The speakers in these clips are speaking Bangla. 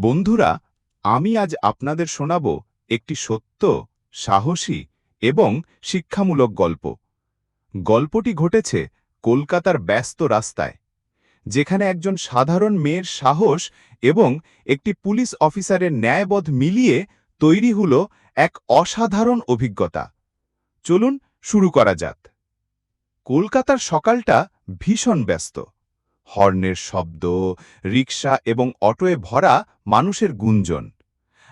বন্ধুরা, আমি আজ আপনাদের শোনাব একটি সত্য, সাহসী এবং শিক্ষামূলক গল্প। গল্পটি ঘটেছে কলকাতার ব্যস্ত রাস্তায়, যেখানে একজন সাধারণ মেয়ের সাহস এবং একটি পুলিশ অফিসারের ন্যায়বোধ মিলিয়ে তৈরি হল এক অসাধারণ অভিজ্ঞতা। চলুন শুরু করা যাক। কলকাতার সকালটা ভীষণ ব্যস্ত। হর্নের শব্দ, রিকশা এবং অটোয়ে ভরা মানুষের গুঞ্জন।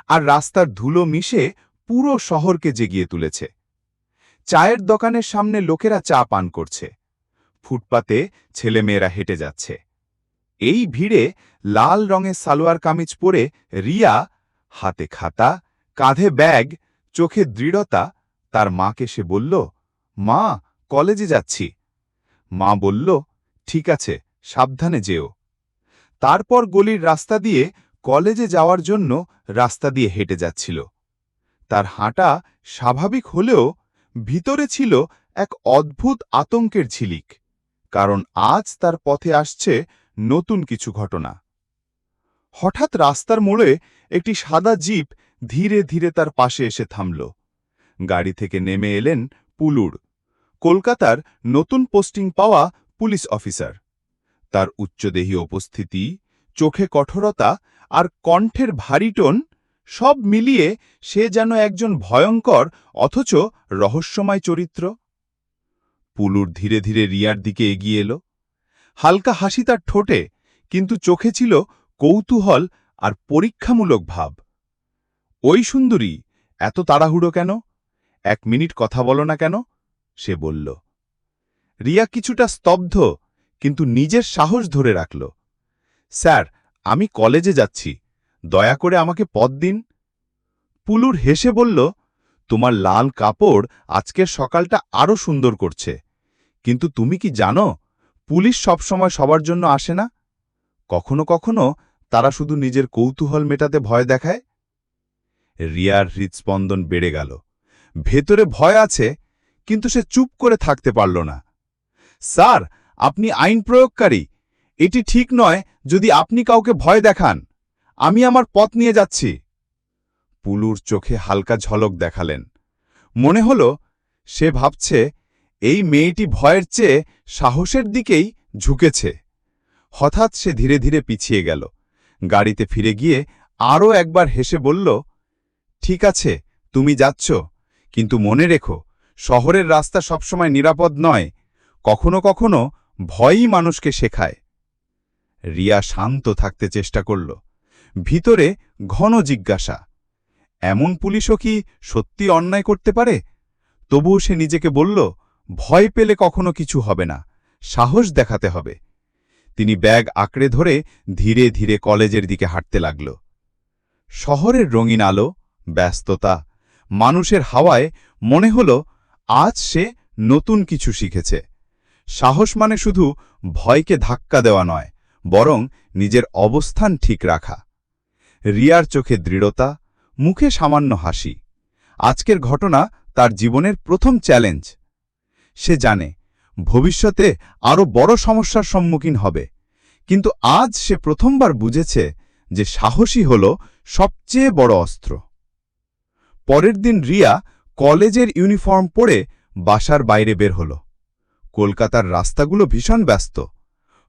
আর রাস্তার ধুলো মিশে পুরো শহরকে জেগিয়ে তুলেছে। চায়ের দোকানের সামনে লোকেরা চা পান করছে। ফুটপাতে ছেলেমেয়েরা হেঁটে যাচ্ছে। এই ভিড়ে লাল রঙের সালোয়ার কামিজ পরে রিয়া, হাতে খাতা, কাঁধে ব্যাগ, চোখে দৃঢ়তা, তার মাকে সে বলল, মা, কলেজে যাচ্ছি। মা বলল, ঠিক আছে। সাবধানে যেও। তারপর গলির রাস্তা দিয়ে কলেজে যাওয়ার জন্য রাস্তা দিয়ে হেঁটে যাচ্ছিল। তার হাঁটা স্বাভাবিক হলেও ভিতরে ছিল এক অদ্ভুত আতঙ্কের ঝিলিক, কারণ আজ তার পথে আসছে নতুন কিছু ঘটনা। হঠাৎ রাস্তার মোড়ে একটি সাদা জিপ ধীরে ধীরে তার পাশে এসে থামল। গাড়ি থেকে নেমে এলেন পুলুর, কলকাতার নতুন পোস্টিং পাওয়া পুলিশ অফিসার। তার উচ্চদেহী উপস্থিতি, চোখে কঠোরতা আর কণ্ঠের ভারী টোন সব মিলিয়ে সে যেন একজন ভয়ঙ্কর অথচ রহস্যময় চরিত্র। পুলুর ধীরে ধীরে রিয়ার দিকে এগিয়ে এলো। হালকা হাসি তার ঠোঁটে, কিন্তু চোখে ছিল কৌতূহল আর পরীক্ষামূলক ভাব। ওই সুন্দরী, এত তাড়াহুড়ো কেন? এক মিনিট কথা বলো না কেন? সে বলল। রিয়া কিছুটা স্তব্ধ কিন্তু নিজের সাহস ধরে রাখল। স্যার, আমি কলেজে যাচ্ছি। দয়া করে আমাকে পদ দিন। পুলুর হেসে বলল, তোমার লাল কাপড় আজকের সকালটা আরও সুন্দর করছে। কিন্তু তুমি কি জানো, পুলিশ সবসময় সবার জন্য আসে না? কখনো কখনো তারা শুধু নিজের কৌতূহল মেটাতে ভয় দেখায়? রিয়ার হৃৎস্পন্দন বেড়ে গেল। ভেতরে ভয় আছে, কিন্তু সে চুপ করে থাকতে পারল না। স্যার আপনি আইন প্রয়োগকারী। এটি ঠিক নয় যদি আপনি কাউকে ভয় দেখান। আমি আমার পথ নিয়ে যাচ্ছি। পুলুর চোখে হালকা ঝলক দেখালেন। মনে হল, সে ভাবছে, এই মেয়েটি ভয়ের চেয়ে সাহসের দিকেই ঝুঁকেছে। হঠাৎ সে ধীরে ধীরে পিছিয়ে গেল। গাড়িতে ফিরে গিয়ে আরও একবার হেসে বলল, ঠিক আছে, তুমি যাচ্ছ। কিন্তু মনে রেখো, শহরের রাস্তা সবসময় নিরাপদ নয়। কখনো কখনো ভয়ই মানুষকে শেখায়। রিয়া শান্ত থাকতে চেষ্টা করল। ভিতরে ঘন জিজ্ঞাসা, এমন পুলিশও কি সত্যি অন্যায় করতে পারে? তবুও সে নিজেকে বলল, ভয় পেলে কখনো কিছু হবে না, সাহস দেখাতে হবে। তিনি ব্যাগ আঁকড়ে ধরে ধীরে ধীরে কলেজের দিকে হাঁটতে লাগল। শহরের রঙিন আলো, ব্যস্ততা, মানুষের হাওয়ায় মনে হল, আজ সে নতুন কিছু শিখেছে। সাহস মানে শুধু ভয়কে ধাক্কা দেওয়া নয়, বরং নিজের অবস্থান ঠিক রাখা। রিয়ার চোখে দৃঢ়তা, মুখে সামান্য হাসি। আজকের ঘটনা তার জীবনের প্রথম চ্যালেঞ্জ। সে জানে, ভবিষ্যতে আরও বড় সমস্যার সম্মুখীন হবে। কিন্তু আজ সে প্রথমবার বুঝেছে যে সাহসী হল সবচেয়ে বড় অস্ত্র। পরের দিন রিয়া কলেজের ইউনিফর্ম পরে বাসার বাইরে বের হল। কলকাতার রাস্তাগুলো ভীষণ ব্যস্ত।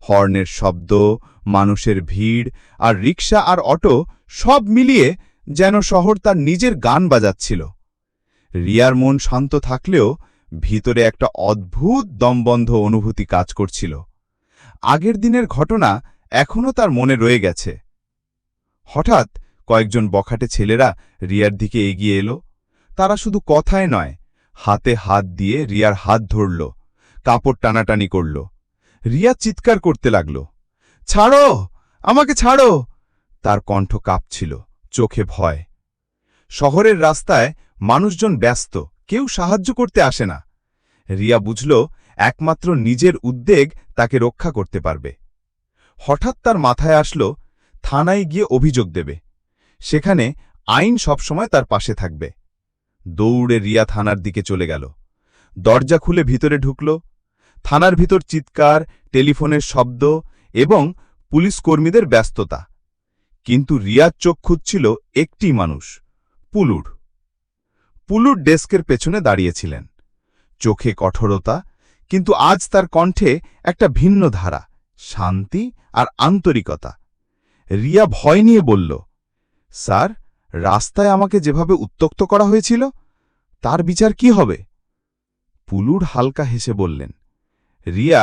হর্নের শব্দ, মানুষের ভিড় আর রিক্সা আর অটো সব মিলিয়ে যেন শহর তার নিজের গান বাজাচ্ছিল। রিয়ার মন শান্ত থাকলেও ভিতরে একটা অদ্ভুত দমবন্ধ অনুভূতি কাজ করছিল। আগের দিনের ঘটনা এখনও তার মনে রয়ে গেছে। হঠাৎ কয়েকজন বখাটে ছেলেরা রিয়ার দিকে এগিয়ে এলো। তারা শুধু কথায় নয়, হাতে হাত দিয়ে রিয়ার হাত ধরল। কাপড় টানাটানি করল। রিয়া চিৎকার করতে লাগল, ছাড়ো, আমাকে ছাড়ো! তার কণ্ঠ কাঁপছিল, চোখে ভয়। শহরের রাস্তায় মানুষজন ব্যস্ত, কেউ সাহায্য করতে আসে না। রিয়া বুঝল, একমাত্র নিজের উদ্বেগ তাকে রক্ষা করতে পারবে। হঠাৎ তার মাথায় আসলো, থানায় গিয়ে অভিযোগ দেবে। সেখানে আইন সবসময় তার পাশে থাকবে। দৌড়ে রিয়া থানার দিকে চলে গেল। দরজা খুলে ভিতরে ঢুকল থানার ভিতর চিৎকার, টেলিফোনের শব্দ এবং পুলিশ কর্মীদের ব্যস্ততা। কিন্তু রিয়ার চোখ খুঁজছিল একটি মানুষ, পুলুর। পুলুর ডেস্কের পেছনে দাঁড়িয়েছিলেন। চোখে কঠোরতা, কিন্তু আজ তার কণ্ঠে একটা ভিন্ন ধারা, শান্তি আর আন্তরিকতা। রিয়া ভয় নিয়ে বলল, স্যার, রাস্তায় আমাকে যেভাবে উত্তক্ত করা হয়েছিল, তার বিচার কি হবে? পুলুর হালকা হেসে বললেন রিয়া,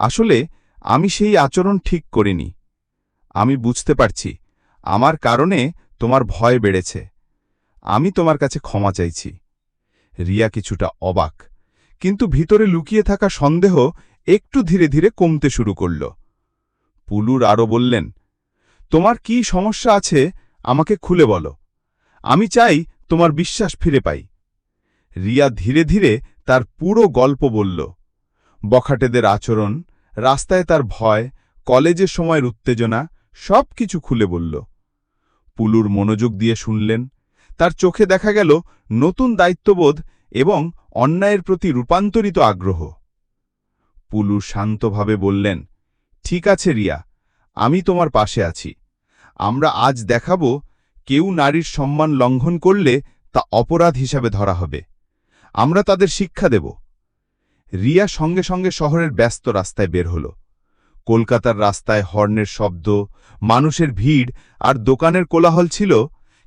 আসলে আমি সেই আচরণ ঠিক করিনি। আমি বুঝতে পারছি, আমার কারণে তোমার ভয় বেড়েছে। আমি তোমার কাছে ক্ষমা চাইছি। রিয়া কিছুটা অবাক, কিন্তু ভিতরে লুকিয়ে থাকা সন্দেহ একটু ধীরে ধীরে কমতে শুরু করল। পুলুর আরও বললেন, তোমার কি সমস্যা আছে, আমাকে খুলে বলো। আমি চাই তোমার বিশ্বাস ফিরে পাই। রিয়া ধীরে ধীরে তার পুরো গল্প বলল। বখাটেদের আচরণ, রাস্তায় তার ভয়, কলেজের সময়ের উত্তেজনা সব কিছু খুলে বলল। পুলুর মনোযোগ দিয়ে শুনলেন। তার চোখে দেখা গেল নতুন দায়িত্ববোধ এবং অন্যায়ের প্রতি রূপান্তরিত আগ্রহ। পুলু শান্তভাবে বললেন, ঠিক আছে রিয়া, আমি তোমার পাশে আছি। আমরা আজ দেখাব কেউ নারীর সম্মান লঙ্ঘন করলে তা অপরাধ হিসাবে ধরা হবে। আমরা তাদের শিক্ষা দেব। রিয়া সঙ্গে সঙ্গে শহরের ব্যস্ত রাস্তায় বের হল। কলকাতার রাস্তায় হর্নের শব্দ, মানুষের ভিড় আর দোকানের কোলাহল ছিল,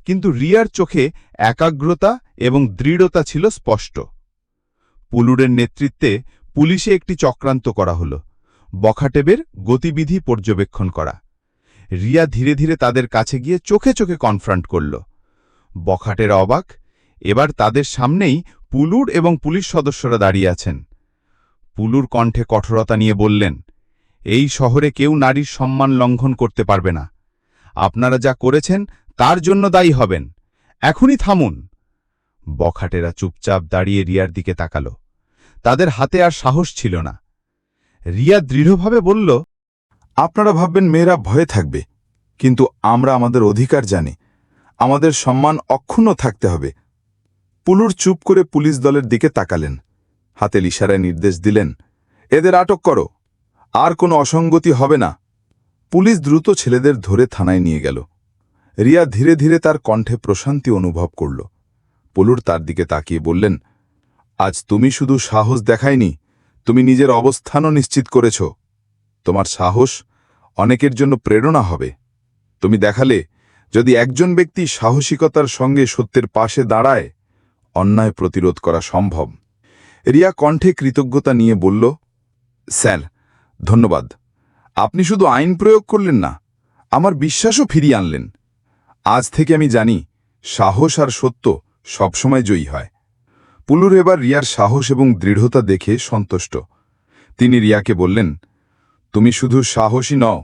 কিন্তু রিয়ার চোখে একাগ্রতা এবং দৃঢ়তা ছিল স্পষ্ট। পুলুরের নেতৃত্বে পুলিশে একটি চক্রান্ত করা হল, বখাটেবের গতিবিধি পর্যবেক্ষণ করা। রিয়া ধীরে ধীরে তাদের কাছে গিয়ে চোখে চোখে কনফ্রন্ট করল। বখাটের অবাক, এবার তাদের সামনেই পুলুর এবং পুলিশ সদস্যরা দাঁড়িয়ে আছেন। পুলুর কণ্ঠে কঠোরতা নিয়ে বললেন, এই শহরে কেউ নারীর সম্মান লঙ্ঘন করতে পারবে না। আপনারা যা করেছেন, তার জন্য দায়ী হবেন। এখনই থামুন। বখাটেরা চুপচাপ দাঁড়িয়ে রিয়ার দিকে তাকাল। তাদের হাতে আর সাহস ছিল না। রিয়া দৃঢ়ভাবে বলল, আপনারা ভাববেন মেয়েরা ভয়ে থাকবে, কিন্তু আমরা আমাদের অধিকার জানি। আমাদের সম্মান অক্ষুণ্ণ থাকতে হবে। পুলুর চুপ করে পুলিশ দলের দিকে তাকালেন। হাতের ইশারায় নির্দেশ দিলেন, এদের আটক করো, আর কোনো অসঙ্গতি হবে না। পুলিশ দ্রুত ছেলেদের ধরে থানায় নিয়ে গেল। রিয়া ধীরে ধীরে তার কণ্ঠে প্রশান্তি অনুভব করল। পলুর তার দিকে তাকিয়ে বললেন, আজ তুমি শুধু সাহস দেখায়নি, তুমি নিজের অবস্থানও নিশ্চিত করেছ। তোমার সাহস অনেকের জন্য প্রেরণা হবে। তুমি দেখালে, যদি একজন ব্যক্তি সাহসিকতার সঙ্গে সত্যের পাশে দাঁড়ায়, অন্যায় প্রতিরোধ করা সম্ভব। রিয়া কণ্ঠে কৃতজ্ঞতা নিয়ে বলল, স্যার, ধন্যবাদ। আপনি শুধু আইন প্রয়োগ করলেন না, আমার বিশ্বাসও ফিরিয়ে আনলেন। আজ থেকে আমি জানি, সাহস আর সত্য সবসময় জয়ী হয়। পুলুর এবার রিয়ার সাহস এবং দৃঢ়তা দেখে সন্তুষ্ট। তিনি রিয়াকে বললেন, তুমি শুধু সাহসী নও,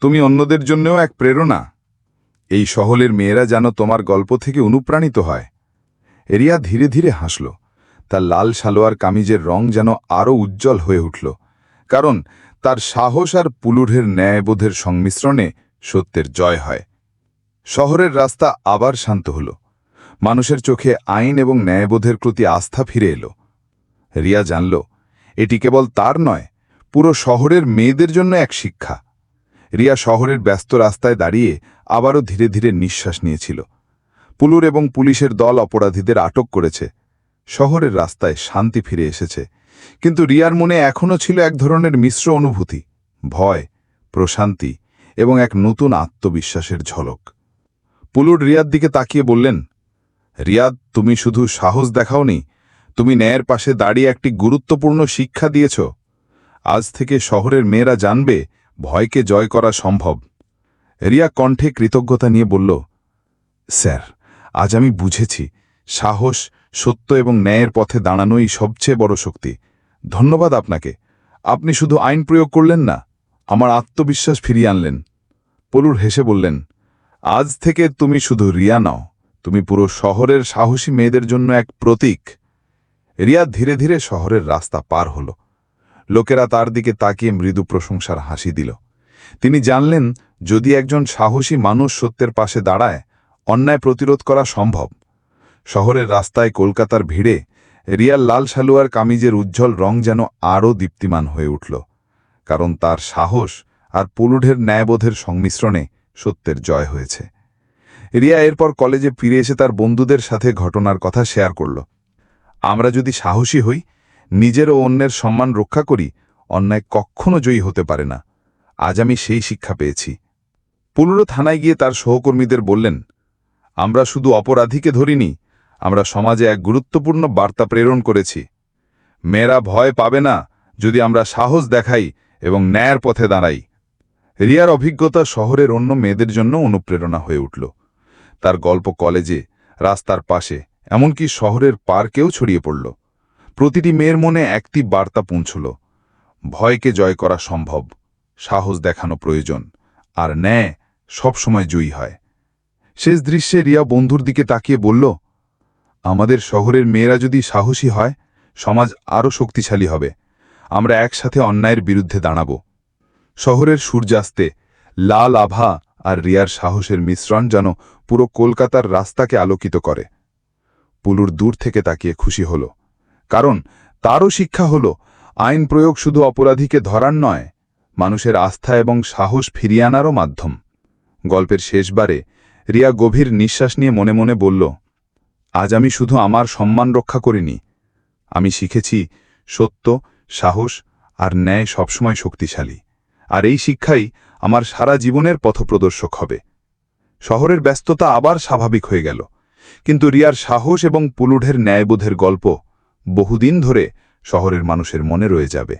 তুমি অন্যদের জন্যও এক প্রেরণা। এই শহরের মেয়েরা যেন তোমার গল্প থেকে অনুপ্রাণিত হয়। রিয়া ধীরে ধীরে হাসল। তার লাল সালোয়ার কামিজের রং যেন আরও উজ্জ্বল হয়ে উঠল, কারণ তার সাহস আর পুলুরের ন্যায়বোধের সংমিশ্রণে সত্যের জয় হয়। শহরের রাস্তা আবার শান্ত হল। মানুষের চোখে আইন এবং ন্যায়বোধের প্রতি আস্থা ফিরে এলো। রিয়া জানল, এটি কেবল তার নয়, পুরো শহরের মেয়েদের জন্য এক শিক্ষা। রিয়া শহরের ব্যস্ত রাস্তায় দাঁড়িয়ে আবারও ধীরে ধীরে নিঃশ্বাস নিয়েছিল। পুলুর এবং পুলিশের দল অপরাধীদের আটক করেছে। শহরের রাস্তায় শান্তি ফিরে এসেছে। কিন্তু রিয়ার মনে এখনও ছিল এক ধরনের মিশ্র অনুভূতি, ভয়, প্রশান্তি এবং এক নতুন আত্মবিশ্বাসের ঝলক। পুলুর রিয়ার দিকে তাকিয়ে বললেন, রিয়াদ, তুমি শুধু সাহস দেখাওনি, তুমি ন্যায়ের পাশে দাঁড়িয়ে একটি গুরুত্বপূর্ণ শিক্ষা দিয়েছ। আজ থেকে শহরের মেয়েরা জানবে ভয়কে জয় করা সম্ভব। রিয়া কণ্ঠে কৃতজ্ঞতা নিয়ে বলল, স্যার, আজ আমি বুঝেছি, সাহস সত্য এবং ন্যায়ের পথে দাঁড়ানোই সবচেয়ে বড় শক্তি। ধন্যবাদ আপনাকে। আপনি শুধু আইন প্রয়োগ করলেন না, আমার আত্মবিশ্বাস ফিরিয়ে আনলেন। পলুর হেসে বললেন, আজ থেকে তুমি শুধু রিয়া নাও। তুমি পুরো শহরের সাহসী মেয়েদের জন্য এক প্রতীক। রিয়া ধীরে ধীরে শহরের রাস্তা পার হল। লোকেরা তার দিকে তাকিয়ে মৃদু প্রশংসার হাসি দিল। তিনি জানলেন, যদি একজন সাহসী মানুষ সত্যের পাশে দাঁড়ায়, অন্যায় প্রতিরোধ করা সম্ভব। শহরের রাস্তায় কলকাতার ভিড়ে রিয়ার লাল সালুয়ার কামিজের উজ্জ্বল রং যেন আরও দীপ্তিমান হয়ে উঠল, কারণ তার সাহস আর পুলুঢের ন্যায়বোধের সংমিশ্রণে সত্যের জয় হয়েছে। রিয়া এরপর কলেজে ফিরে এসে তার বন্ধুদের সাথে ঘটনার কথা শেয়ার করল। আমরা যদি সাহসী হই, নিজের ও অন্যের সম্মান রক্ষা করি, অন্যায় কখনো জয়ী হতে পারে না। আজ আমি সেই শিক্ষা পেয়েছি। পুনরো থানায় গিয়ে তার সহকর্মীদের বললেন, আমরা শুধু অপরাধীকে ধরিনি আমরা সমাজে এক গুরুত্বপূর্ণ বার্তা প্রেরণ করেছি। মেয়েরা ভয় পাবে না যদি আমরা সাহস দেখাই এবং ন্যায়ের পথে দাঁড়াই। রিয়ার অভিজ্ঞতা শহরের অন্য মেয়েদের জন্য অনুপ্রেরণা হয়ে উঠল। তার গল্প কলেজে, রাস্তার পাশে, এমনকি শহরের পার্কেও ছড়িয়ে পড়ল। প্রতিটি মেয়ের মনে একটি বার্তা পৌঁছল। ভয়কে জয় করা সম্ভব, সাহস দেখানো প্রয়োজন, আর ন্যায় সবসময় জয়ী হয়। শেষ দৃশ্যে রিয়া বন্ধুর দিকে তাকিয়ে বলল আমাদের শহরের মেয়েরা যদি সাহসী হয়, সমাজ আরও শক্তিশালী হবে। আমরা একসাথে অন্যায়ের বিরুদ্ধে দাঁড়াব। শহরের সূর্যাস্তে লাল আভা আর রিয়ার সাহসের মিশ্রণ যেন পুরো কলকাতার রাস্তাকে আলোকিত করে। পুলুর দূর থেকে তাকিয়ে খুশি হল। কারণ তারও শিক্ষা হল, আইন প্রয়োগ শুধু অপরাধীকে ধরার নয়, মানুষের আস্থা এবং সাহস ফিরিয়ে আনারও মাধ্যম। গল্পের শেষবারে রিয়া গভীর নিঃশ্বাস নিয়ে মনে মনে বলল আজ আমি শুধু আমার সম্মান রক্ষা করিনি। আমি শিখেছি সত্য, সাহস আর ন্যায় সবসময় শক্তিশালী। আর এই শিক্ষাই আমার সারা জীবনের পথপ্রদর্শক হবে। শহরের ব্যস্ততা আবার স্বাভাবিক হয়ে গেল। কিন্তু রিয়ার সাহস এবং পুলুঢের ন্যায়বোধের গল্প বহুদিন ধরে শহরের মানুষের মনে রয়ে যাবে।